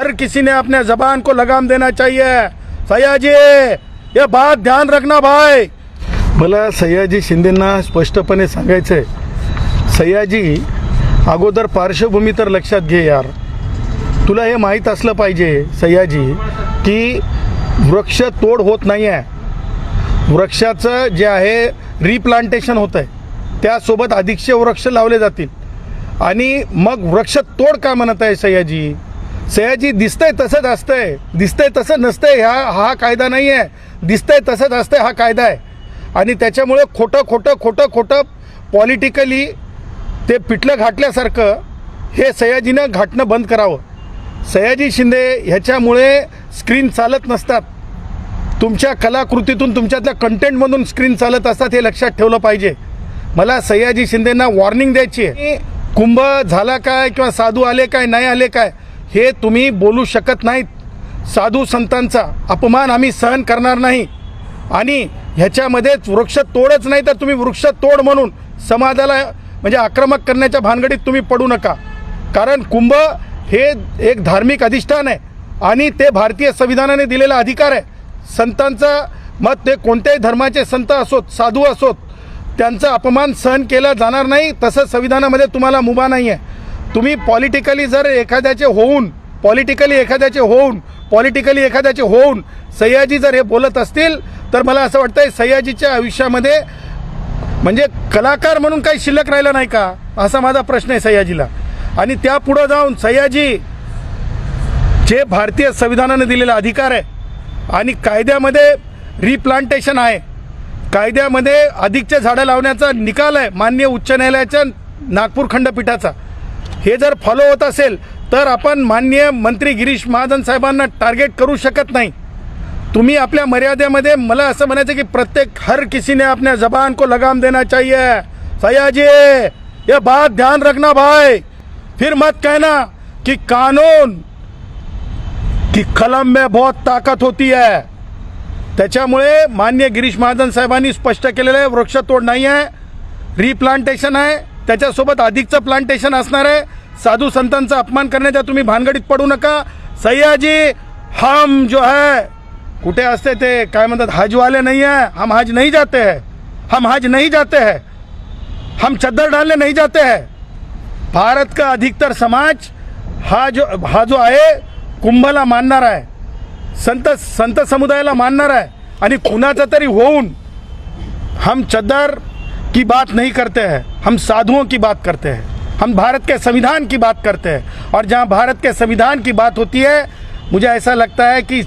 हर किसी ने अपने जबान को लगाम देना चाहिए। सयाजी ये बात ध्यान रखना भाई। मला सयाजी शिंदेना स्पष्टपणे सांगायचं आहे सयाजी अगोदर पार्श्वभूमी तर लक्षात घे यार. तुला हे माहीत असलं पाहिजे सयाजी की वृक्ष तोड होत नाही आहे वृक्षाचं जे आहे रिप्लांटेशन होत आहे त्यासोबत अधिकशे वृक्ष लावले जातील. आणि मग वृक्ष तोड का म्हणत आहे सयाजी? सयाजी दिसतंय तसंच असतंय. दिसतंय तसं नसतंय ह्या हा कायदा नाही आहे दिसतंय तसंच असतंय हा कायदा आहे. आणि त्याच्यामुळे खोटं खोटं खोटं खोटं पॉलिटिकली ते पिठलं घाटल्यासारखं हे सयाजीनं घाटणं बंद करावं. सयाजी शिंदे ह्याच्यामुळे स्क्रीन चालत नसतात. तुमच्या कलाकृतीतून तुमच्यातल्या कंटेंटमधून स्क्रीन चालत असतात हे लक्षात ठेवलं पाहिजे. मला सयाजी शिंदेंना वॉर्निंग द्यायची आहे. कुंभ झाला काय किंवा साधू आले काय नाही आले काय हे तुम्ही बोलू शकत नाहीत. साधू संतांचा अपमान आम्ही सहन करणार नाही. आणि ह्याच्यामध्येच वृक्ष तोडच नाही तर तुम्ही वृक्ष तोड म्हणून समाजाला म्हणजे आक्रमक करण्याच्या भानगडीत तुम्ही पडू नका. कारण कुंभ हे एक धार्मिक अधिष्ठान आहे आणि ते भारतीय संविधानाने दिलेला अधिकार आहे. संतांचा मत ते कोणत्याही धर्माचे संत असोत साधू असोत त्यांचा अपमान सहन केला जाणार नाही तसं संविधानामध्ये तुम्हाला मुभा नाही आहे तुम्ही पॉलिटिकली जर एखाद्याचे होऊन पॉलिटिकली एखाद्याचे होऊन पॉलिटिकली एखाद्याचे होऊन सयाजी जर हे बोलत असतील तर मला असं वाटतंय सयाजीच्या आयुष्यामध्ये म्हणजे कलाकार म्हणून काही शिल्लक राहिलं नाही का? असा माझा प्रश्न आहे सयाजीला. आणि त्या पुढं जाऊन सयाजी जे भारतीय संविधानाने दिलेला अधिकार आहे आणि कायद्यामध्ये रिप्लांटेशन आहे कायद्यामध्ये अधिकचे झाडं लावण्याचा निकाल आहे मान्य उच्च न्यायालयाच्या नागपूर खंडपीठाचा. हे जर फॉलो होत असेल तर आपण मान्य मंत्री गिरीश महाजन साहेबांना टार्गेट करू शकत नाही. तुम्ही आपल्या मर्यादेमध्ये मला असं म्हणायचं की प्रत्येक हर किसीने आपल्या जबान को लगाम देना चाहिए. सयाजी ये बात ध्यान रखना भाई. फिर मत कहना कि कानून की कलम में बहुत ताकत होती है. त्याच्यामुळे मान्य गिरीश महाजन साहेबांनी स्पष्ट केलेलं आहे वृक्षतोड नाही आहे रिप्लांटेशन आहे. त्याच्यासोबत अधिकचं प्लांटेशन असणार आहे. साधू संतांचा अपमान करण्याच्या तुम्ही भानगडीत पडू नका. सयाजी हम जो है कुठे असते ते? काय म्हणतात? हजवाले नाही आहे. हम हज नहीं जाते है. हम हज नहीं जाते हैं. हम चद्दर डालने नहीं जाते हैं. भारत का अधिकतर समाज हा जो हा जो आहे कुंभला मानणार आहे. संत संत समुदायाला मानणार आहे. आणि कुणाचं तरी होऊन हम चद्दर की बात नहीं करते हैं. हम साधुओं की बात करते हैं। हम भारत के संविधान की बात करते हैं। और जहाँ भारत के संविधान की बात होती है मुझे ऐसा लगता है कि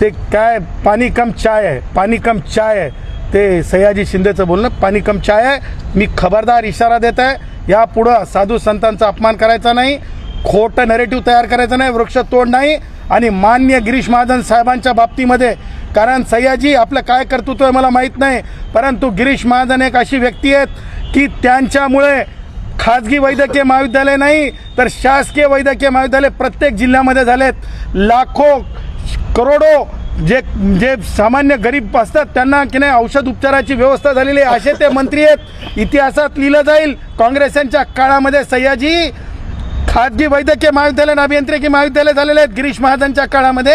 ते काय पाणी कम चाय आहे पाणी कम चाय आहे ते सयाजी शिंदेचं बोलणं पाणी कम चाय आहे मी खबरदार इशारा देत आहे यापुढं साधू संतांचा अपमान करायचा नाही खोटं नरेटिव्ह तयार करायचं नाही वृक्ष तोड नाही आणि मान्य गिरीश महाजन साहेबांच्या बाबतीमध्ये कारण सयाजी आपलं काय कर्तृत्व आहे मला माहीत नाही परंतु गिरीश महाजन एक अशी व्यक्ती आहेत की त्यांच्यामुळे खाजगी वैद्यकीय महाविद्यालय नाही तर शासकीय वैद्यकीय महाविद्यालय प्रत्येक जिल्ह्यामध्ये झालेत. लाखो करोडो जे जे सामान्य गरीब असतात त्यांना की नाही औषध उपचाराची व्यवस्था झालेली आहे असे ते मंत्री आहेत. इतिहासात लिहिलं जाईल काँग्रेसांच्या काळामध्ये सयाजी खाजगी वैद्यकीय महाविद्यालय अभियांत्रिकी महाविद्यालय झालेले आहेत. गिरीश महाजनच्या काळामध्ये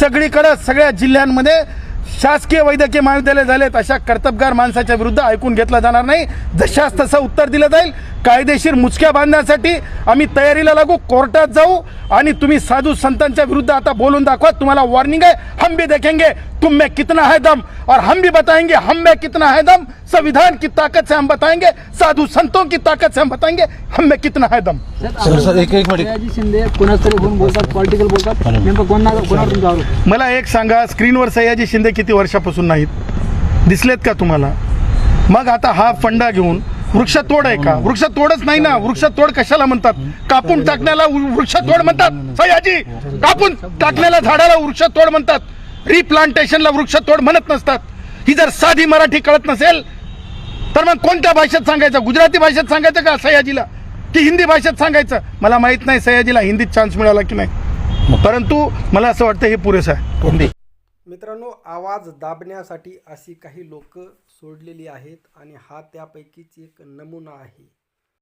सगळीकडं सगळ्या जिल्ह्यांमध्ये शासकीय वैद्यकीय महाविद्यालय झालेत अशा कर्तबगार माणसाच्या विरुद्ध ऐकून घेतला जाणार नाही. जशास तसं उत्तर दिलं जाईल. कायदेशीर मुचक्या बांधण्यासाठी आम्ही तयारीला लागू कोर्टात जाऊ आणि तुम्ही साधू संतांच्या विरुद्ध आता बोलून दाखवा. तुम्हाला वॉर्निंग आहे हम भी देखेंगे तुम में कितना है दम? और हम भी बताएंगे हम में कितना है दम? संविधान की ताकत से हम बताएंगे साधू संतों की ताकत से हम बताएंगे हम में कितना है दम? सर, सर, एक- एक शिंदे बोलतात पॉलिटिकल बोलतात? नेमकं कोणा कोणावर तुमचा आरोप? मला एक सांगा स्क्रीनवर सयाजी शिंदे किती वर्षापासून नाहीत? दिसलेत का तुम्हाला? मग आता हा फंडा घेऊन वृक्ष तोड आहे का? वृक्ष तोडच नाही ना. वृक्ष तोड कशाला म्हणतात? कापून टाकण्याला वृक्ष तोड म्हणतात? सयाजी कापून टाकण्याला झाडाला वृक्ष तोड म्हणतात. रिप्लांटेशनला वृक्ष तोड म्हणत नसतात. ही जर साधी मराठी कळत नसेल तर मग कोणत्या भाषेत सांगायचं? गुजराती भाषेत सांगायचं का सयाजीला? की हिंदी भाषेत सांगायचं? मला माहीत नाही सयाजीला हिंदीत चान्स मिळाला की नाही. परंतु मला असं वाटतं हे पुरेसं आहे. मित्रांनो आवाज दाबण्यासाठी अशी काही लोक सोडलेली आहेत आणि हा त्यापैकीच एक नमुना आहे.